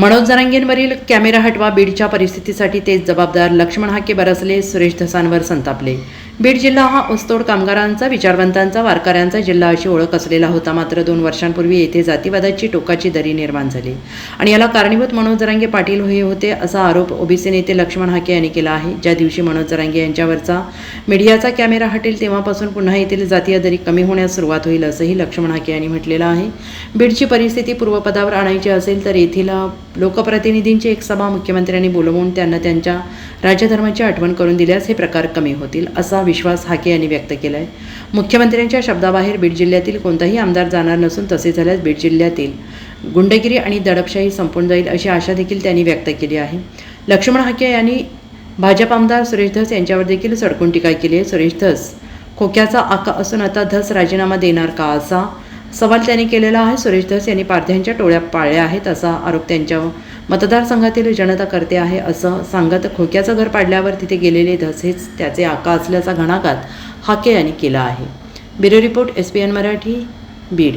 Manoj जरांगेंवरील camera हटवा बीडच्या परिस्थितीसाठी तेच जबाबदार लक्ष्मण हाके बरसले सुरेश धसांवर संतापले. बीड जिल्हा हा ऊसतोड कामगारांचा विचारवंतांचा वारकऱ्यांचा जिल्हा अशी ओळख असलेला होता. मात्र दोन वर्षांपूर्वी येथे जातीवादाची टोकाची दरी निर्माण झाली. आणि याला कारणीभूत मनोज जरांगे पाटील हे होते असा आरोप ओबीसी नेते लक्ष्मण हाके यांनी केला आहे. ज्या दिवशी मनोज जरांगे यांच्यावरचा मीडियाचा कॅमेरा हटेल तेव्हापासून पुन्हा येथील जातीय दरी कमी होण्यास सुरुवात होईल असंही लक्ष्मण हाके यांनी म्हटलेलं आहे. बीडची परिस्थिती पूर्वपदावर आणायची असेल तर येथील लोकप्रतिनिधींची एक सभा मुख्यमंत्र्यांनी बोलवून त्यांना त्यांच्या राज्यधर्माची आठवण करून दिल्यास हे प्रकार कमी होतील असा विश्वास हाके यांनी व्यक्त केला आहे मुख्यमंत्र्यांच्या शब्दाबाहेर बीड जिल्ह्यातील कोणताही आमदार जाणार नसून तसे झाल्यास बीड जिल्ह्यातील गुंडगिरी आणि दडपशाही संपून जाईल अशी आशा देखील त्यांनी व्यक्त केली आहे. लक्ष्मण हाके यांनी भाजप आमदार सुरेश धस यांच्यावर देखील सडकून टीका केली आहे. सुरेश धस खोक्याचा आका असून आता धस राजीनामा देणार का असा सवाल त्यांनी केलेला आहे. सुरेश धस यांनी पारध्यांच्या टोळ्या पाळल्या आहेत असा आरोप त्यांच्या मतदारसंघातील जनता करते आहे असं सांगत खोक्याचं घर पाडल्यावर तिथे गेलेले धस हेच त्याचे आका असल्याचा घणाघात हाके यांनी केला आहे. Bureau report S P N Marathi Beed.